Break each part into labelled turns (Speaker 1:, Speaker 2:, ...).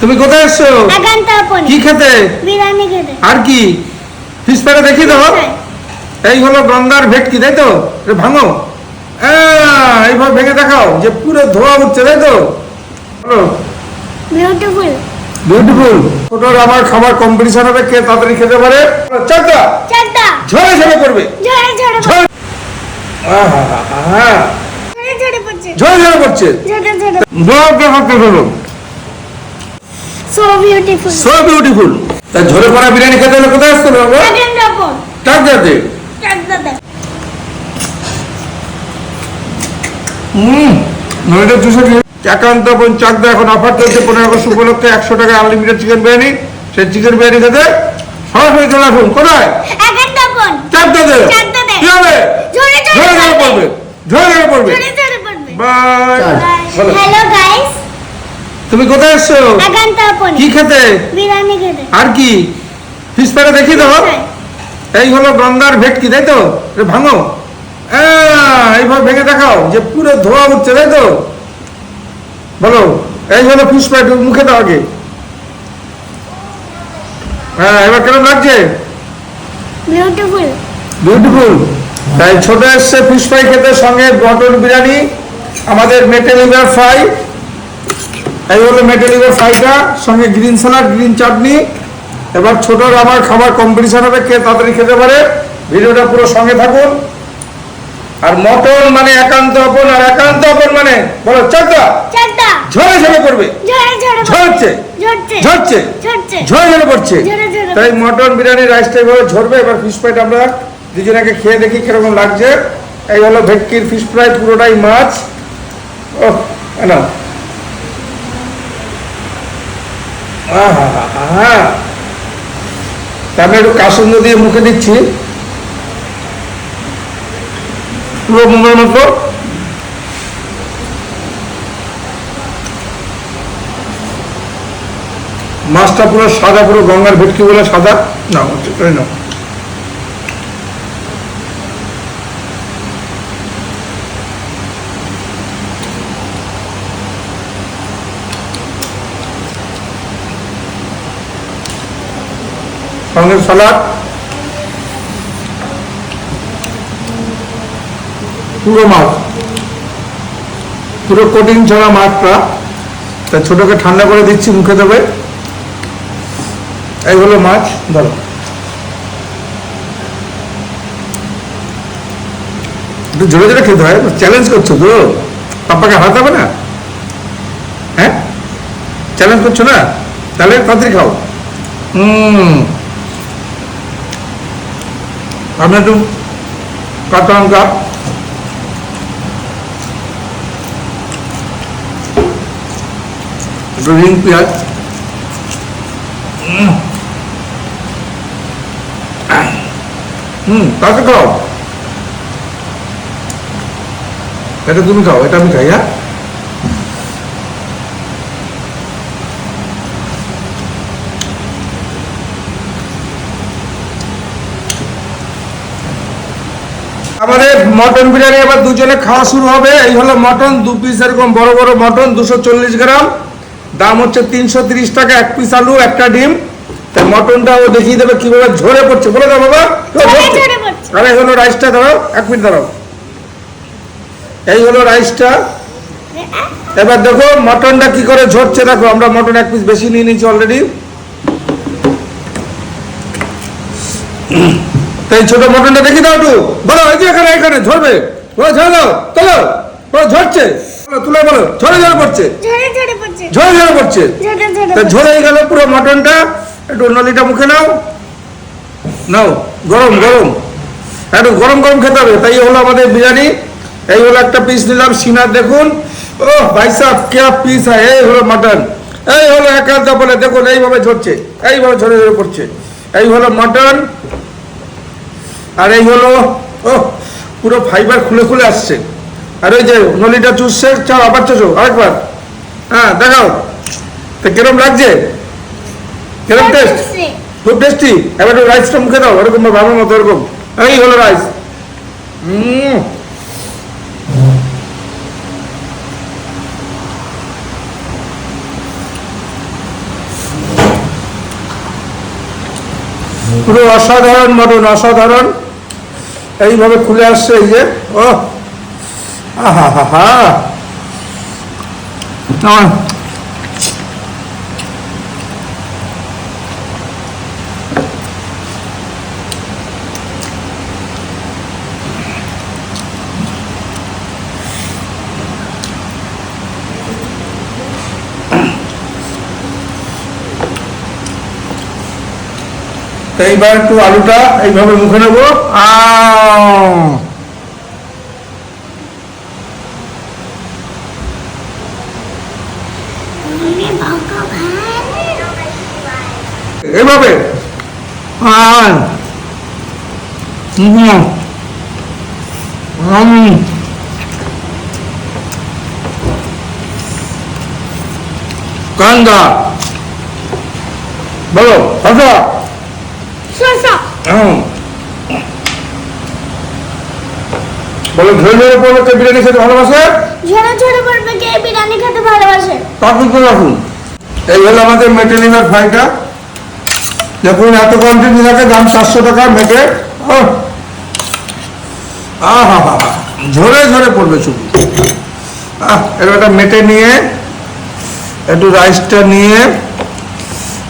Speaker 1: তুমি কোথায় এসছো কি খেতে? আর কি? ফিস দেখিয়ে দাও এই হলো গঙ্গার ভেটকি তাই তো? ভাঙো। এইভাবে ভেঙে দেখাও যে পুরো ধোয়া উঠছে তাই তো? বলো
Speaker 2: বিউটিফুল
Speaker 1: বিউটিফুল ছোটর আমার খাবার কম্পিটিশন হবে কে তাড়াতাড়ি খেতে পারে? চারটা।
Speaker 2: চারটা।
Speaker 1: ঝরে ঝরে করবে
Speaker 2: ঝরে ঝরে
Speaker 1: ঝরে
Speaker 2: ঝরে ঝরে পড়ছে।
Speaker 1: ঝরে ঝরে
Speaker 2: ঝরে ঝরে
Speaker 1: জবাব দিয়ে হাতে ধরো
Speaker 2: সো বিউটিফুল
Speaker 1: সো বিউটিফুল তা ঝরে পড়া বিরিয়ানি খেতে হলে কোথায় আসতে হবে
Speaker 2: একান্তপন
Speaker 1: টাক হুম নয়টা দুশো একান্ত বোন চাকদা এখন অফার চলছে পনেরো আগস্ট উপলক্ষে একশো টাকা আনলিমিটেড চিকেন বিরিয়ানি। সেই চিকেন বিরিয়ানি খেতে সরাসরি চলে আসুন। কোথায়?
Speaker 2: চাকদাতে।
Speaker 1: কি হবে?
Speaker 2: ঝরে
Speaker 1: ঝরে পড়বে? ঝরে ঝরে পড়বে? বাই।
Speaker 2: হ্যালো গাইস
Speaker 1: তুমি কোথায় এসছো কি খেতে? আর কি? ফিস ফ্রাইটা দেখিয়ে দাও এই হলো গঙ্গার ভেটকি তাই তো? ভাঙো। এইভাবে ভেঙে দেখাও যে পুরো ধোয়া উঠছে তাই তো? বলো এই হলো ফিস ফ্রাই মুখে দাও আগে। হ্যাঁ এবার কেমন লাগছে?
Speaker 2: বিউটিফুল
Speaker 1: বিউটিফুল তাই ছোট এসছে ফিশ ফ্রাই খেতে সঙ্গে মটন বিরিয়ানি আমাদের মেটে লিভার ফ্রাই এই হলো মেটে লিভার ফ্রাইটা সঙ্গে গ্রিন স্যালাড গ্রিন চাটনি এবার ছোটর আমার খাবার কম্পিটিশন হবে কে তাড়াতাড়ি খেতে পারে? ভিডিওটা পুরো সঙ্গে থাকুন। আর মটন মানে একান্ত আপন আর একান্ত আপন মানে বলো চারটা ঝরে ঝরে করবে
Speaker 2: ঝরে ঝরে
Speaker 1: ঝরছে।
Speaker 2: ঝরছে।
Speaker 1: ঝরে ঝরে পড়ছে।
Speaker 2: ঝরে
Speaker 1: তাই মটন বিরিয়ানি রাইসটা এভাবে ঝরবে। এবার ফিশ ফ্রাইটা আমরা দুজনাকে খেয়ে দেখি কীরকম লাগছে। এই হলো ভেটকির ফিশ ফ্রাই পুরোটাই মাছ। ও না আমি একটু কাসুন্দ দিয়ে মুখে দিচ্ছি? পুরো মুখের মতো? মাছটা পুরো সাদা, পুরো গঙ্গার ভেটকি বলে সাদা? না না সঙ্গে সালাদ পুরো মাছ পুরো কোটিং ছাড়া মাছটা তা ছোটকে ঠান্ডা করে দিচ্ছি, মুখে দেবে। মাছ ধরো। একটু জোরে জোরে খেতে হয়। চ্যালেঞ্জ করছ তো? পাপাকে হারাতে না? হ্যাঁ? চ্যালেঞ্জ করছ না? তাহলে তাড়াতাড়ি খাও। হুম। আমি একটু কাঁচা লঙ্কা একটু রিং পেঁয়াজ হুম তাকে খাও এটা তুমি খাও এটা আমি খাই হ্যাঁ আমাদের মটন বিরিয়ানি এবার দুজনে খাওয়া শুরু হবে। এই হলো মটন দু পিস এরকম বড় বড় মটন দুশো চল্লিশ গ্রাম। দাম হচ্ছে তিনশো তিরিশ টাকা এক পিস আলু একটা ডিম। তাই মটনটা ও দেখিয়ে দেবে কীভাবে ঝরে পড়ছে। বলে দাও বাবা। আর এই হলো রাইসটা দাও এক মিনিট দাঁড়াও। এই হলো রাইসটা। এবার দেখো মটনটা কি করে ঝরছে। দেখো আমরা মটন এক পিস বেশি নিয়ে নিয়েছি অলরেডি তাই ছোট মটনটা দেখি দাও একটু। বলো এই যে এখানে এখানে ঝরবে। বলো ঝরে দাও তোলো বলো ঝরছে। তুলে বলো ঝরে ঝরে পড়ছে।
Speaker 2: ঝরে ঝরে পড়ছে।
Speaker 1: তা ঝরে গেল পুরো মটনটা। একটু নলিটা মুখে নাও। নাও গরম গরম। একটু গরম গরম খেতে হবে। তাই হলো আমাদের বিরিয়ানি। এই হলো একটা পিস নিলাম সিনার দেখুন। ও ভাই সাহেব কে পিস হয়? এই হলো মাটন এই হলো একান্ত বলে দেখুন এইভাবে ঝরছে এইভাবে ঝরে ঝরে পড়ছে। এই হলো মাটন আর এই হলো ও পুরো ফাইবার খুলে খুলে আসছে। আর ওই যে নলিটা চুষছে চাও আবার চো আরেকবার। হ্যাঁ দেখাও। তো কিরম লাগছে? কিরম টেস্ট খুব টেস্টি এবার রাইসটা মুখে দাও এরকম ভালো মতো এরকম এই হলো রাইস হুম পুরো অসাধারণ মটন অসাধারণ। এইভাবে খুলে আসছে এই যে। ও আহা হা হা এইবার একটু আলুটা এইভাবে মুখে নেব। এভাবে। কান্দা। বলো হুম বলো ঝোল ঝোলে পড়বে কে বিরিয়ানি খেতে ভালোবাসে?
Speaker 2: ঝরে ঝরে পড়বে কে? বিরিয়ানি খেতে ভালোবাসে।
Speaker 1: তখন করে রাখুন এই হলো আমাদের মেটেলিভার ফ্রাইটা দেখুন এত কোয়ান্টিটি থাকে দাম চারশো টাকা মেটে আহা। হা হা ঝরে ঝরে পড়বে শুধু আহ একটা মেটে নিয়ে একটু রাইসটা নিয়ে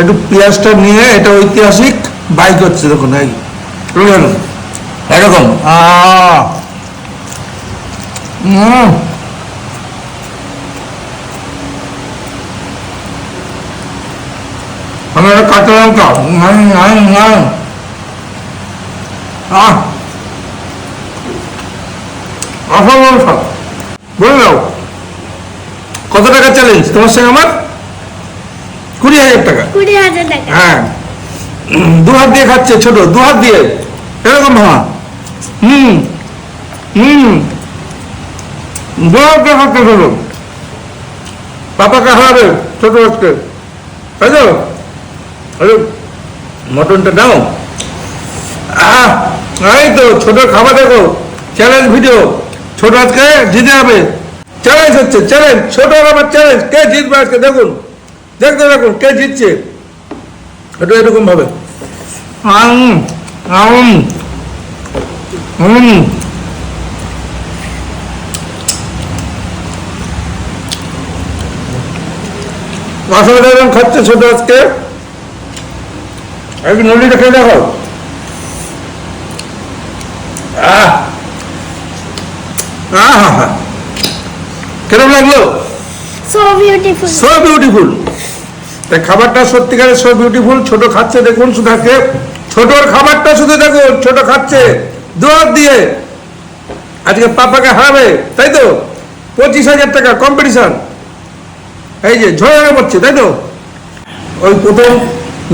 Speaker 1: একটু পেঁয়াজটা নিয়ে এটা ঐতিহাসিক। বাইক হচ্ছে দেখুন এই এরকম কাঁচা লঙ্কা। অসাধারণ স্বাদ বলে দাও। কত টাকা চ্যালেঞ্জ তোমার সঙ্গে আমার? কুড়ি হাজার টাকা।
Speaker 2: কুড়ি হাজার টাকা।
Speaker 1: হ্যাঁ। দু হাত দিয়ে খাচ্ছে, ছোট দু হাত দিয়ে। এরকম হ্যাঁ হুম হুম। দু হাত দিয়ে খাচ্ছে ছোট। পাপাকে হারাবে ছোট আজকে। তাই তো? আরে, মটনটা আহ, এই তো, ছোট খাবার দেখো। চ্যালেঞ্জ ভিডিও ছোট আজকে জিতে হবে চ্যালেঞ্জ হচ্ছে চ্যালেঞ্জ ছোট আমার চ্যালেঞ্জ কে জিতবে আজকে? দেখুন। দেখতে দেখুন কে জিতছে। একটু এরকম ভাবে। আম আম হুম খাচ্ছে ছোট আজকে। একটু নদীটা খেয়ে দেখো। কেরম লাগল?
Speaker 2: সো বিউটিফুল
Speaker 1: সো বিউটিফুল তাই খাবারটা সত্যিকারের সব বিউটিফুল ছোট খাচ্ছে, দেখুন সুধাকে। ছোটর খাবারটা শুধু দেখুন, ছোট খাচ্ছে দুয়ার দিয়ে। আজকে পাপাকে হারাবে, তাই তো? পঁচিশ হাজার টাকা কম্পিটিশন এই যে ঝরে পড়ছে, তাই তো? ওই প্রথম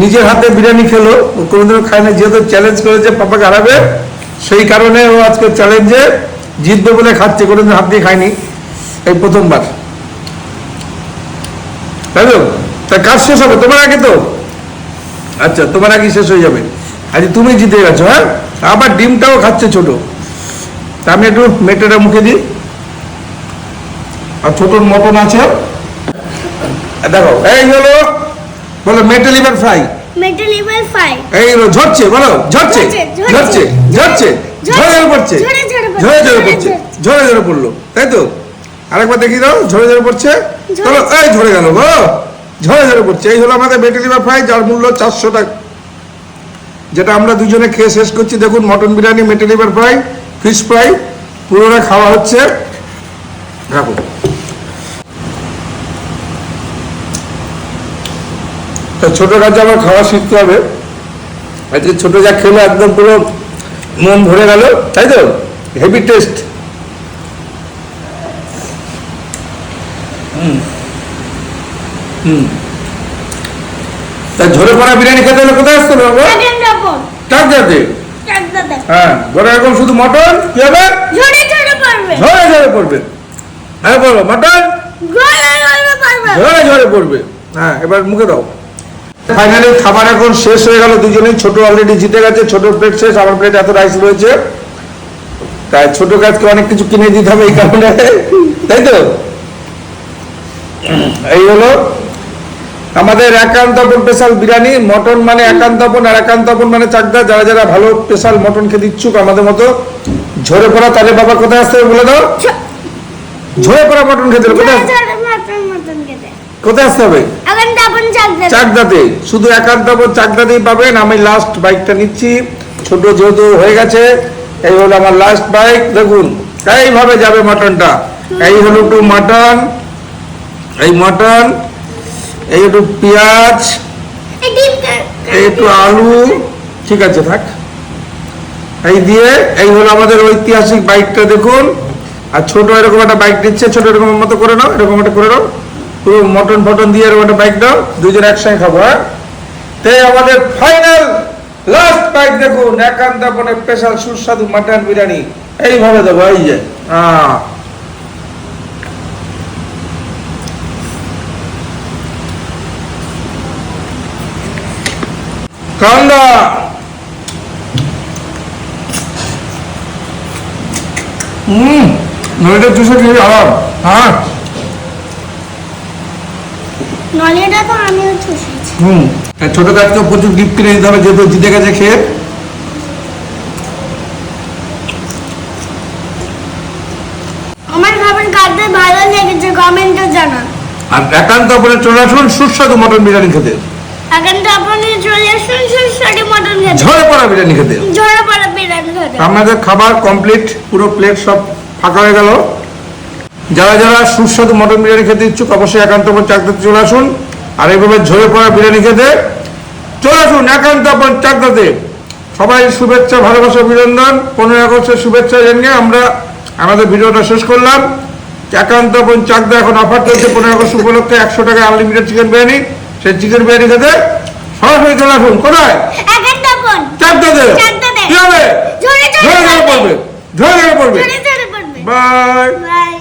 Speaker 1: নিজের হাতে বিরিয়ানি খেলো ও কোনোদিনও খায় না যেহেতু চ্যালেঞ্জ করেছে, পাপাকে হারাবে। সেই কারণে ও আজকে চ্যালেঞ্জে জিতবে বলে খাচ্ছে, কোনোদিন হাত দিয়ে খায়নি, এই প্রথমবার। তাই তো? তা কাজ শেষ হবে তোমার আগে তো? আচ্ছা তোমার আগে শেষ হয়ে যাবে। আজ তুমি জিতে গেছো হ্যাঁ? আবার ডিমটাও খাচ্ছে ছোট। তা আমি একটু মেটেটা মুখে দিই। আর ছোট মটন আছে। দেখো এই হলো বলো মেটে লিভার ফ্রাই।
Speaker 2: মেটাল লেভেল 5
Speaker 1: এই হলো ঝরছে বলো ঝরছে?
Speaker 2: ঝরছে,
Speaker 1: ঝরছে
Speaker 2: ঝরছে,
Speaker 1: ঝরছে ঝরে ঝরে পড়ছে?
Speaker 2: ঝরে ঝরে পড়ছে,
Speaker 1: ঝরে ঝরে
Speaker 2: ঝরে
Speaker 1: পড়ছে
Speaker 2: ঝরে।
Speaker 1: ঝরে ঝরে পড়ল। তাই তো? আরেকবার দেখিয়ে দাও ঝরে ঝরে পড়ছে? চলো এই ঝরে গেল গো ঝরে ঝরে পড়ছে। এই হলো আমাদের বেটে লিভার ফ্রাই যার মূল্য চারশো টাকা। যেটা আমরা দুজনে খেয়ে শেষ করছি। দেখুন, মটন বিরিয়ানি মেটে লিভার ফ্রাই ফিশ ফ্রাই পুরোটা খাওয়া হচ্ছে। রাখুন। তা ছোট কাজে আমার খাওয়া শিখতে হবে। আজকে ছোট যা খেলো একদম পুরো মন ভরে গেল, তাই তো? হেভি টেস্ট হুম। তা ঝরে পড়া বিরিয়ানি খেতে হলে কোথায় আসতে হবে টাক যাতে হ্যাঁ ঘরে এখন শুধু মটন কি হবে?
Speaker 2: ঝরে ঝরে পড়বে।
Speaker 1: ঝরে ঝরে পড়বে। হ্যাঁ বলো মটন? ঝরে ঝরে পড়বে। হ্যাঁ এবার মুখে দাও। ফাইনালি খাবার এখন শেষ হয়ে গেল দুজনেই। ছোট অলরেডি জিতে গেছে ছোট প্লেট শেষ আমার প্লেট এত রাইস রয়েছে। তাই ছোট গাছকে অনেক কিছু কিনে দিতে হবে এই কারণে। তাই তো? এই হলো আমাদের একান্তপন স্পেশাল বিরিয়ানি মটন মানে একান্তপন আর একান্তপন মানে চাকদা। যারা যারা ভালো স্পেশাল মটন খেতে ইচ্ছুক আমাদের মতো ঝরে পড়া তাহলে বাবা কোথায় আসতে হবে বলে দাও? ঝরে পড়া মটন খেতে কোথায়? কোথায় আসতে হবে? চাকদাতে। শুধু একান্তপন চাকদাতেই পাবেন। আমি লাস্ট বাইকটা নিচ্ছি। ছোট যেহেতু হয়ে গেছে এই হলো আমার লাস্ট বাইক দেখুন এইভাবে যাবে মটনটা। এই হলো একটু মটন এই মটন। এই একটু পেঁয়াজ একটু আলু ঠিক আছে থাক। এই দিয়ে এই হলো আমাদের ঐতিহাসিক বাইকটা দেখুন। আর ছোট এরকম একটা বাইক দিচ্ছে ছোট এরকম মতো করে নাও এরকম একটা করে নাও। পুরো মটন ফটন দিয়ে এরকম একটা বাইক দাও দুজন একসঙ্গে খাব হ্যাঁ? তাই আমাদের ফাইনাল লাস্ট বাইক দেখুন একান্ত স্পেশাল সুস্বাদু মাটন বিরিয়ানি। এইভাবে দেবো এই যে। হ্যাঁ কান্দা হুম আরাম। হ্যাঁ।
Speaker 2: নলিটা তো আমিও চুষেছি।
Speaker 1: হুম আর ছোট গাছকে প্রচুর গিফট কিনে দিতে হবে যেহেতু জিতে গেছে খেয়ে
Speaker 2: আমার খাবার কাটতে ভালো লেগেছে কমেন্টে জানান।
Speaker 1: আর একান্ত আপনার চলে আসুন সুস্বাদু মটন বিরিয়ানি খেতে।
Speaker 2: এখন তো আপনি চলে আসুন সুস্বাদু মটন খেতে
Speaker 1: ঝরে পড়া বিরিয়ানি খেতে
Speaker 2: ঝরে পড়া বিরিয়ানি খেতে
Speaker 1: আমাদের খাবার কমপ্লিট পুরো প্লেট সব ফাঁকা হয়ে গেল। যারা যারা সুস্বাদু মটন বিরিয়ানি খেতে ইচ্ছুক অবশ্যই একান্ত চাকদাতে চলে আসুন। আর এইভাবে ঝরে পড়া বিরিয়ানি খেতে চলে আসুন একান্ত চাকদাতে। সবাই শুভেচ্ছা ভালোবাসা অভিনন্দন। পনেরোই আগস্টের শুভেচ্ছা জানিয়ে আমরা আমাদের ভিডিওটা শেষ করলাম। একান্ত চাকদা এখন অফার চলছে পনেরো আগস্ট উপলক্ষে একশো টাকা আনলিমিটেড চিকেন বিরিয়ানি। সেই চিকেন বিরিয়ানি খেতে সরাসরি চলে আসুন কোথায়?
Speaker 2: চারটা
Speaker 1: চাকদাতে। কি হবে? ঝরে ঝরে পড়বে।
Speaker 2: ঝরে ঝরে পড়বে।
Speaker 1: বাই।
Speaker 2: বাই।